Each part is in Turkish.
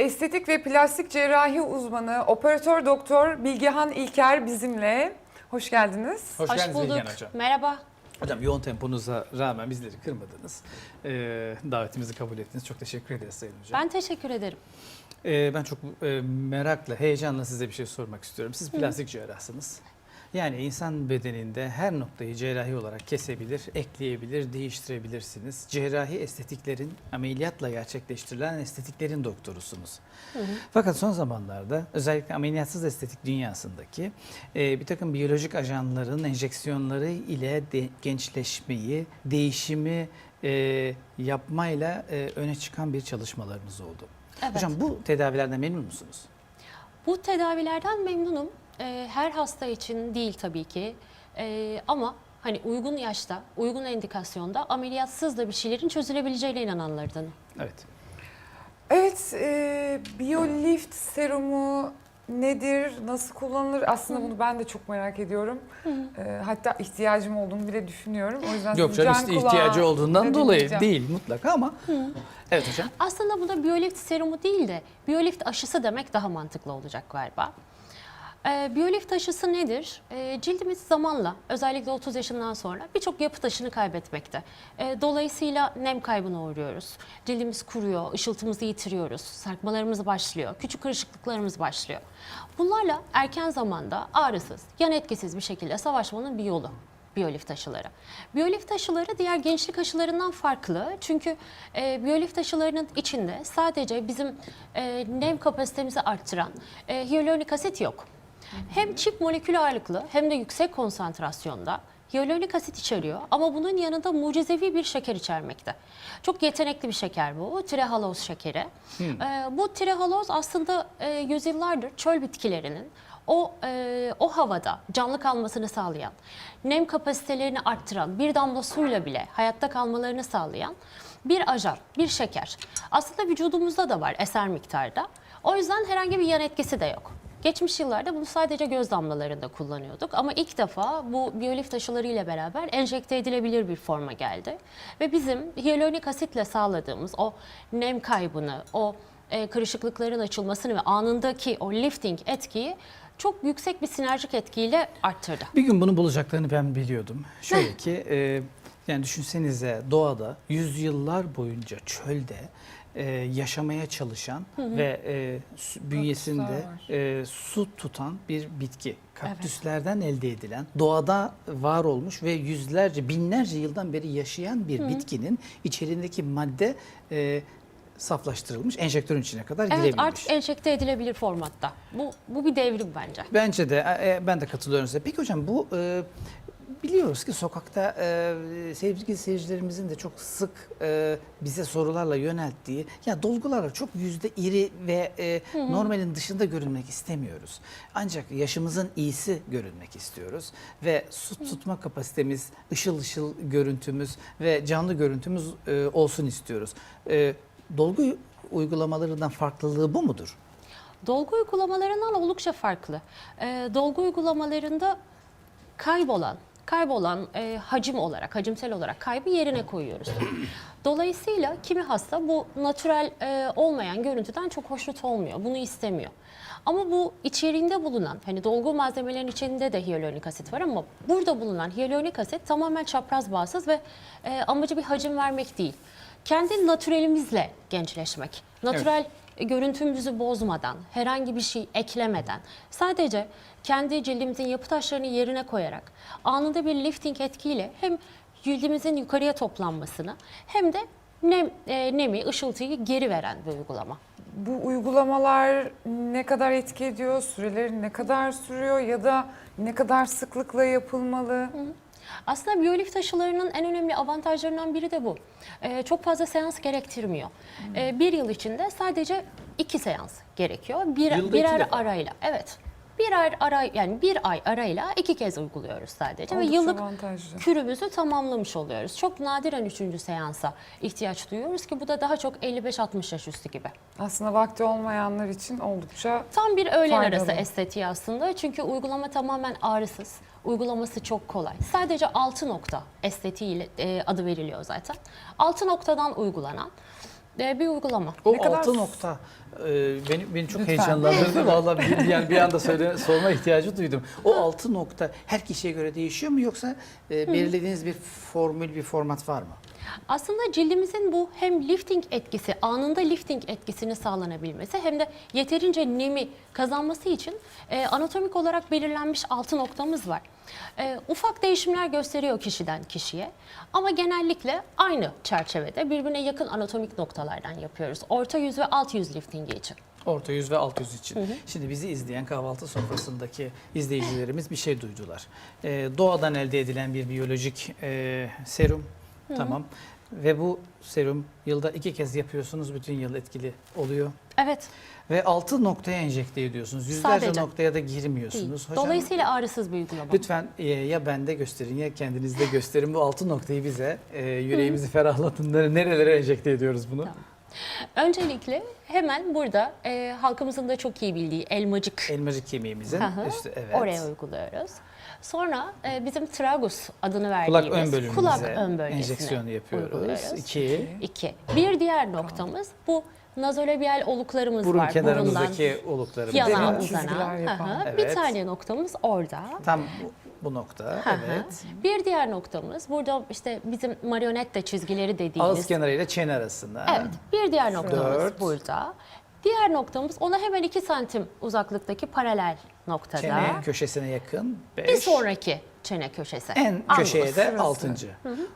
Estetik ve plastik cerrahi uzmanı operatör doktor Bilgehan İlker bizimle. Hoş geldiniz. Hoş, Hoş geldiniz bulduk. Hocam. Merhaba. Hocam yoğun temponuza rağmen bizleri kırmadınız. Ee, davetimizi kabul ettiniz. Çok teşekkür ederiz Sayın Hocam. Ben teşekkür ederim. Ee, ben çok e, merakla, heyecanla size bir şey sormak istiyorum. Siz plastik cerrahsınız. Yani insan bedeninde her noktayı cerrahi olarak kesebilir, ekleyebilir, değiştirebilirsiniz. Cerrahi estetiklerin, ameliyatla gerçekleştirilen estetiklerin doktorusunuz. Fakat son zamanlarda özellikle ameliyatsız estetik dünyasındaki e, bir takım biyolojik ajanların enjeksiyonları ile de, gençleşmeyi, değişimi e, yapmayla e, öne çıkan bir çalışmalarınız oldu. Evet. Hocam bu tedavilerden memnun musunuz? Bu tedavilerden memnunum. Ee, her hasta için değil tabii ki. Ee, ama hani uygun yaşta, uygun endikasyonda ameliyatsız da bir şeylerin çözülebileceğine inananlardanım. Evet. Evet, e, BioLift serumu nedir, nasıl kullanılır? Aslında bunu ben de çok merak ediyorum. E, hatta ihtiyacım olduğunu bile düşünüyorum. O yüzden Yok canım can işte ihtiyacı olduğundan da dolayı değil mutlaka ama. Evet hocam. Aslında buna biyolift serumu değil de biyolift aşısı demek daha mantıklı olacak galiba. Ee, biyolift aşısı nedir? Ee, cildimiz zamanla özellikle 30 yaşından sonra birçok yapı taşını kaybetmekte. Ee, dolayısıyla nem kaybına uğruyoruz. Cildimiz kuruyor, ışıltımızı yitiriyoruz, sarkmalarımız başlıyor, küçük kırışıklıklarımız başlıyor. Bunlarla erken zamanda ağrısız, yan etkisiz bir şekilde savaşmanın bir yolu biyolift aşıları. Biyolift aşıları diğer gençlik aşılarından farklı. Çünkü e, biyolift aşılarının içinde sadece bizim e, nem kapasitemizi arttıran e, hyaluronik asit yok. Hem çift molekül ağırlıklı hem de yüksek konsantrasyonda hyaluronik asit içeriyor ama bunun yanında mucizevi bir şeker içermekte. Çok yetenekli bir şeker bu, trehaloz şekeri. E, bu trehaloz aslında e, yüzyıllardır çöl bitkilerinin o e, o havada canlı kalmasını sağlayan, nem kapasitelerini arttıran, bir damla suyla bile hayatta kalmalarını sağlayan bir ajan, bir şeker. Aslında vücudumuzda da var eser miktarda. O yüzden herhangi bir yan etkisi de yok. Geçmiş yıllarda bunu sadece göz damlalarında kullanıyorduk ama ilk defa bu biyolift aşıları ile beraber enjekte edilebilir bir forma geldi. Ve bizim hyaluronik asitle sağladığımız o nem kaybını, o e, kırışıklıkların açılmasını ve anındaki o lifting etkiyi çok yüksek bir sinerjik etkiyle arttırdı. Bir gün bunu bulacaklarını ben biliyordum. Şöyle ki e, yani düşünsenize doğada yüzyıllar boyunca çölde e, yaşamaya çalışan ve e, bünyesinde e, su tutan bir bitki. Kaktüslerden elde edilen, doğada var olmuş ve yüzlerce, binlerce yıldan beri yaşayan bir bitkinin içeriğindeki madde e, saflaştırılmış, enjektörün içine kadar Evet girebilmiş. artık enjekte edilebilir formatta. Bu, bu bir devrim bence. Bence de e, ben de katılıyorum size. Peki hocam bu e, biliyoruz ki sokakta e, sevgili seyircilerimizin de çok sık e, bize sorularla yönelttiği ya dolgularla çok yüzde iri ve e, normalin dışında görünmek istemiyoruz. Ancak yaşımızın iyisi görünmek istiyoruz ve su tutma kapasitemiz, ışıl ışıl görüntümüz ve canlı görüntümüz e, olsun istiyoruz. E, dolgu uygulamalarından farklılığı bu mudur? Dolgu uygulamalarından oldukça farklı. Ee, dolgu uygulamalarında kaybolan, kaybolan e, hacim olarak, hacimsel olarak kaybı yerine koyuyoruz. Dolayısıyla kimi hasta bu natürel e, olmayan görüntüden çok hoşnut olmuyor, bunu istemiyor. Ama bu içeriğinde bulunan, hani dolgu malzemelerin içinde de hyaluronik asit var ama burada bulunan hyaluronik asit tamamen çapraz bağsız ve e, amacı bir hacim vermek değil. Kendi natürelimizle gençleşmek. Natürel e, görüntümüzü bozmadan, herhangi bir şey eklemeden, sadece kendi cildimizin yapı taşlarını yerine koyarak anında bir lifting etkiyle hem cildimizin yukarıya toplanmasını hem de nem, e, nemi, ışıltıyı geri veren bir uygulama. Bu uygulamalar ne kadar etki ediyor, süreleri ne kadar sürüyor ya da ne kadar sıklıkla yapılmalı? Aslında biyolift aşılarının en önemli avantajlarından biri de bu. Ee, çok fazla seans gerektirmiyor. Ee, bir yıl içinde sadece iki seans gerekiyor. Bir, Yılda birer arayla. Evet. Birer ara yani bir ay arayla iki kez uyguluyoruz sadece ve Oldukça yıllık avantajlı. kürümüzü tamamlamış oluyoruz. Çok nadiren üçüncü seansa ihtiyaç duyuyoruz ki bu da daha çok 55-60 yaş üstü gibi. Aslında vakti olmayanlar için oldukça Tam bir öğlen Faydalı. arası estetiği aslında. Çünkü uygulama tamamen ağrısız. Uygulaması çok kolay. Sadece 6 nokta estetiği ile- e, adı veriliyor zaten. 6 noktadan uygulanan e, bir uygulama. O Ne kadar- altı nokta e, beni, beni çok Lütfen. heyecanlandırdı. Vallahi bir, yani bir anda söyle, sorma ihtiyacı duydum. O altı nokta her kişiye göre değişiyor mu yoksa e, belirlediğiniz bir formül, bir format var mı? Aslında cildimizin bu hem lifting etkisi, anında lifting etkisini sağlanabilmesi hem de yeterince nemi kazanması için e, anatomik olarak belirlenmiş altı noktamız var. E, ufak değişimler gösteriyor kişiden kişiye ama genellikle aynı çerçevede birbirine yakın anatomik noktalardan yapıyoruz. Orta yüz ve alt yüz liftingi için. Orta yüz ve alt yüz için. Şimdi bizi izleyen kahvaltı sofrasındaki izleyicilerimiz bir şey duydular. Ee, doğadan elde edilen bir biyolojik e, serum. Tamam. Ve bu serum yılda iki kez yapıyorsunuz. Bütün yıl etkili oluyor. Evet, Ve altı noktaya enjekte ediyorsunuz. Yüzlerce Sadece. noktaya da girmiyorsunuz. Hocam, Dolayısıyla ağrısız bir uygulama. Lütfen e, ya bende gösterin ya kendinizde gösterin. Bu altı noktayı bize e, yüreğimizi ferahlatın. Nerelere enjekte ediyoruz bunu? Tamam. Öncelikle hemen burada e, halkımızın da çok iyi bildiği elmacık Elmacık kemiğimizin hı. üstü evet. Oraya uyguluyoruz. Sonra e, bizim tragus adını Kulak verdiğimiz ön bölümümüze kulak ön bölgesine enjeksiyonu yapıyoruz. uyguluyoruz. İki, İki. Bir diğer noktamız bu nazolabial oluklarımız burun var. kenarımızdaki oluklarımız. yana Derin çizgiler uzanan. yapan. Hı hı. Evet. Bir tane noktamız orada. Tam bu, bu nokta. Hı hı. evet. Bir diğer noktamız burada işte bizim marionette çizgileri dediğimiz. Ağız kenarıyla çene arasında. Evet. Bir diğer noktamız Dört. burada. Diğer noktamız ona hemen 2 santim uzaklıktaki paralel noktada. Çene köşesine yakın. Beş. Bir sonraki çene köşesi. En Angus. köşeye de altıncı.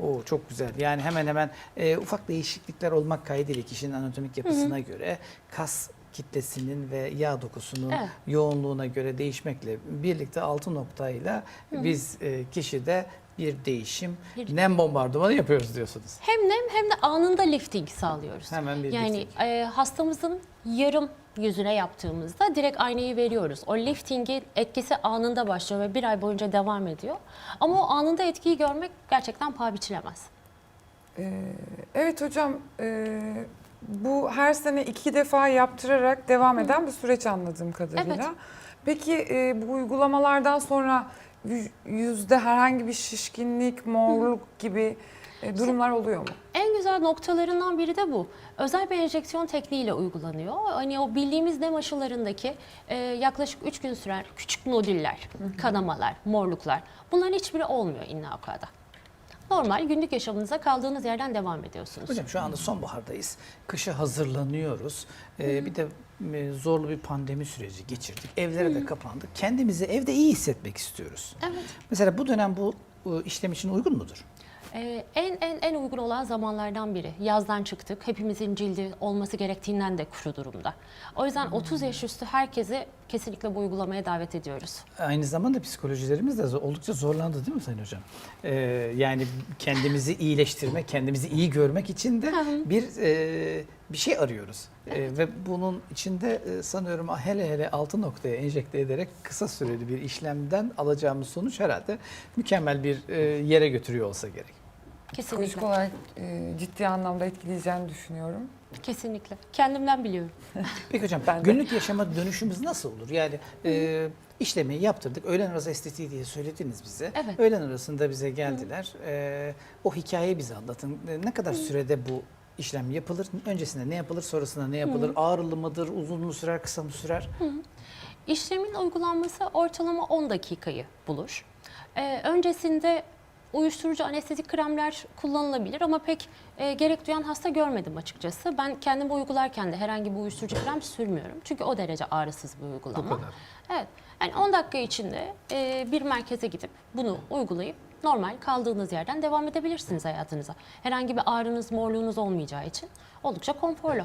O çok güzel. Yani hemen hemen e, ufak değişiklikler olmak kaydıyla kişinin anatomik yapısına göre kas kitlesinin ve yağ dokusunun Evet. yoğunluğuna göre değişmekle birlikte altı noktayla biz e, kişide bir değişim, Bir- nem bombardımanı yapıyoruz diyorsunuz. Hem nem hem de anında lifting sağlıyoruz. Hemen bir yani lifting. e, hastamızın yarım yüzüne yaptığımızda direkt aynayı veriyoruz. O liftingin etkisi anında başlıyor ve bir ay boyunca devam ediyor. Ama o anında etkiyi görmek gerçekten paha biçilemez. Ee, evet hocam e, bu her sene iki defa yaptırarak devam eden bir süreç anladığım kadarıyla. Evet. Peki e, bu uygulamalardan sonra yüzde herhangi bir şişkinlik, morluk gibi e, durumlar oluyor mu? En güzel noktalarından biri de bu. Özel bir enjeksiyon tekniğiyle uygulanıyor. Hani o bildiğimiz nem aşılarındaki e, yaklaşık 3 gün süren küçük nodüller, kanamalar, morluklar bunların hiçbiri olmuyor innakada. Normal günlük yaşamınıza kaldığınız yerden devam ediyorsunuz. Hocam şu anda sonbahardayız. Kışa hazırlanıyoruz. Ee, bir de e, zorlu bir pandemi süreci geçirdik. Evlere de kapandık. Kendimizi evde iyi hissetmek istiyoruz. Evet. Mesela bu dönem bu e, işlem için uygun mudur? Ee, en en en uygun olan zamanlardan biri. Yazdan çıktık. Hepimizin cildi olması gerektiğinden de kuru durumda. O yüzden 30 yaş üstü herkesi kesinlikle bu uygulamaya davet ediyoruz. Aynı zamanda psikolojilerimiz de oldukça zorlandı değil mi Sayın Hocam? Ee, yani kendimizi iyileştirmek, kendimizi iyi görmek için de bir e, bir şey arıyoruz. E, ve bunun içinde e, sanıyorum hele hele altı noktaya enjekte ederek kısa süreli bir işlemden alacağımız sonuç herhalde mükemmel bir e, yere götürüyor olsa gerek. Psikolojik Kesinlikle. olarak e, ciddi anlamda etkileyeceğini düşünüyorum. Kesinlikle. Kendimden biliyorum. Peki hocam Ben de. günlük yaşama dönüşümüz nasıl olur? Yani e, işlemi yaptırdık. Öğlen arası estetiği diye söylediniz bize. Evet. Öğlen arasında bize geldiler. E, o hikayeyi bize anlatın. E, ne kadar sürede bu işlem yapılır? Öncesinde ne yapılır? Sonrasında ne yapılır? Ağrılı mıdır? Uzun mu sürer? Kısa mı sürer? İşlemin uygulanması ortalama 10 dakikayı bulur. Ee, öncesinde uyuşturucu anestezik kremler kullanılabilir ama pek e, gerek duyan hasta görmedim açıkçası. Ben kendim uygularken de herhangi bir uyuşturucu krem sürmüyorum. Çünkü o derece ağrısız bir uygulama. Bu kadar. Evet. Yani 10 dakika içinde e, bir merkeze gidip bunu uygulayıp normal kaldığınız yerden devam edebilirsiniz hayatınıza. Herhangi bir ağrınız, morluğunuz olmayacağı için oldukça konforlu.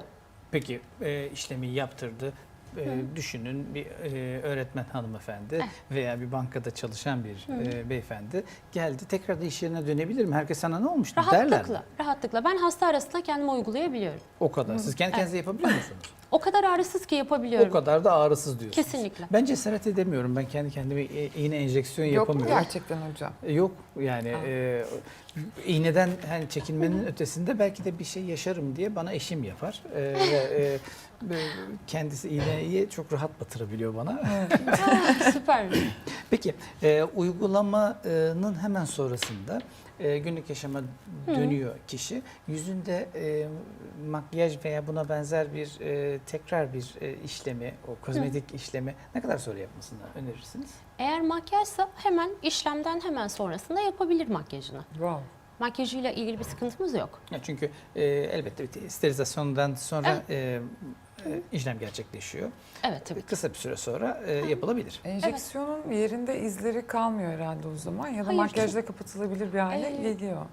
Peki e, işlemi yaptırdı. E, düşünün bir e, öğretmen hanımefendi veya bir bankada çalışan bir e, beyefendi geldi. Tekrar da iş yerine dönebilir mi? Herkes sana ne olmuştu derler mi? Rahatlıkla, rahatlıkla. Ben hasta arasında kendimi uygulayabiliyorum. O kadar. Siz kendi kendinize yapabiliyor musunuz? O kadar ağrısız ki yapabiliyorum. O kadar da ağrısız diyorsunuz. Kesinlikle. Ben cesaret edemiyorum. Ben kendi kendime iğne enjeksiyon Yok yapamıyorum. gerçekten hocam? Yok yani e, iğneden hani çekinmenin ötesinde belki de bir şey yaşarım diye bana eşim yapar. E, ve, e, e, kendisi iğneyi çok rahat batırabiliyor bana. Ah, süper. Peki e, uygulamanın hemen sonrasında e, günlük yaşama dönüyor kişi. Yüzünde e, makyaj veya buna benzer bir e, tekrar bir e, işlemi, o kozmetik işlemi ne kadar sonra yapmasını önerirsiniz? Eğer makyajsa hemen işlemden hemen sonrasında yapabilir makyajını. Wow. Makyajıyla ilgili bir sıkıntımız yok. Ya çünkü e, elbette bir sterilizasyondan sonra e, e, işlem gerçekleşiyor. Evet tabii. Kısa bir süre sonra e, yapılabilir. Enjeksiyonun yerinde izleri kalmıyor herhalde o zaman ya da Hayır, makyajla kapatılabilir bir hale Ee, geliyor.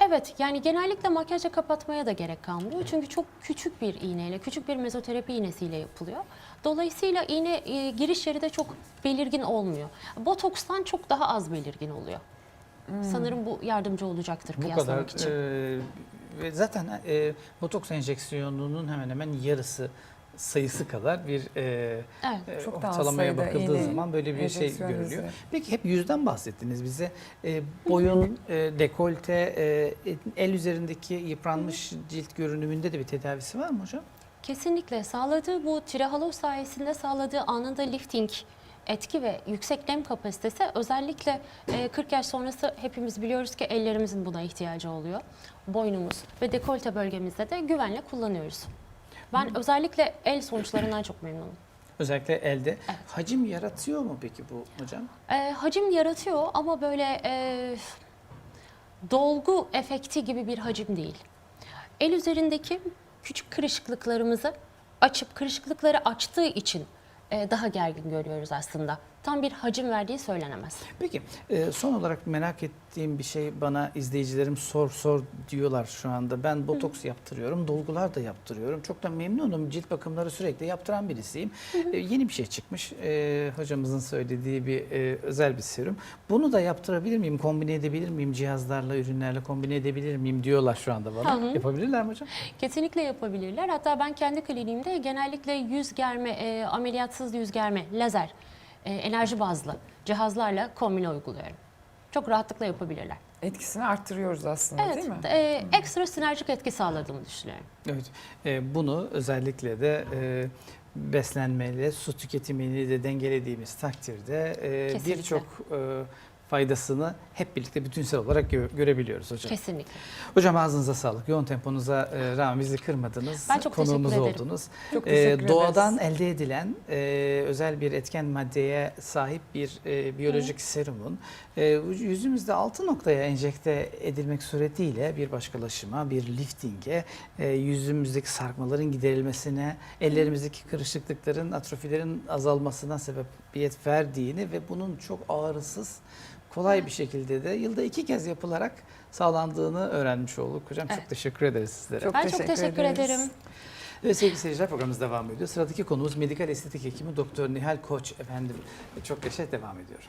Evet yani genellikle makyajla kapatmaya da gerek kalmıyor. Çünkü çok küçük bir iğneyle, küçük bir mezoterapi iğnesiyle yapılıyor. Dolayısıyla iğne e, giriş yeri de çok belirgin olmuyor. Botokstan çok daha az belirgin oluyor. Sanırım bu yardımcı olacaktır Bu kadar kıyaslamak için. e, ve zaten e, botoks enjeksiyonunun hemen hemen yarısı sayısı kadar bir e, Evet. e, Çok daha ortalamaya sayıda bakıldığı iğne, zaman böyle bir şey enjeksiyon görülüyor. izi. Peki hep yüzden bahsettiniz bize. E, boyun, e, dekolte, e, el üzerindeki yıpranmış cilt görünümünde de bir tedavisi var mı hocam? Kesinlikle sağladığı bu tirahalo sayesinde sağladığı anında lifting etki ve yüksek nem kapasitesi özellikle e, 40 yaş sonrası hepimiz biliyoruz ki ellerimizin buna ihtiyacı oluyor. Boynumuz ve dekolte bölgemizde de güvenle kullanıyoruz. Ben özellikle el sonuçlarından çok memnunum. Özellikle elde. Hacim yaratıyor mu peki bu hocam? E, hacim yaratıyor ama böyle e, dolgu efekti gibi bir hacim değil. El üzerindeki küçük kırışıklıklarımızı açıp kırışıklıkları açtığı için e, daha gergin görüyoruz aslında. Tam bir hacim verdiği söylenemez. Peki e, son olarak merak ettiğim bir şey bana izleyicilerim sor sor diyorlar şu anda. Ben botoks yaptırıyorum, dolgular da yaptırıyorum. Çok da memnunum. Cilt bakımları sürekli yaptıran birisiyim. E, yeni bir şey çıkmış. E, hocamızın söylediği bir e, özel bir serum. Bunu da yaptırabilir miyim? Kombine edebilir miyim? Cihazlarla, ürünlerle kombine edebilir miyim diyorlar şu anda bana. Hı hı. Yapabilirler mi hocam? Kesinlikle yapabilirler. Hatta ben kendi kliniğimde genellikle yüz germe, e, ameliyatsız yüz germe, lazer, e, enerji bazlı cihazlarla kombine uyguluyorum. Çok rahatlıkla yapabilirler. Etkisini arttırıyoruz aslında Evet, değil mi? e, ekstra sinerjik etki sağladığımı düşünüyorum. Evet. E, bunu özellikle de e, beslenmeyle su tüketimini de dengelediğimiz takdirde e, birçok e, faydasını hep birlikte bütünsel olarak gö- görebiliyoruz hocam. Kesinlikle. Hocam ağzınıza sağlık. Yoğun temponuza e, rağmen bizi kırmadınız. Ben çok Konuğumuz teşekkür ederim. oldunuz. Çok E, teşekkür doğadan ederiz. elde edilen e, özel bir etken maddeye sahip bir e, biyolojik serumun e, yüzümüzde altı noktaya enjekte edilmek suretiyle bir başkalaşıma, bir liftinge, e, yüzümüzdeki sarkmaların giderilmesine, ellerimizdeki kırışıklıkların, atrofilerin azalmasına sebebiyet verdiğini ve bunun çok ağrısız, kolay bir şekilde de yılda iki kez yapılarak sağlandığını öğrenmiş olduk. Hocam çok Evet. teşekkür ederiz sizlere. Çok ben çok teşekkür teşekkür ederiz. ederim. Evet sevgili seyirciler programımız devam ediyor. Sıradaki konumuz medikal estetik hekimi Doktor Nihal Koç efendim. Çok yaşa devam ediyor.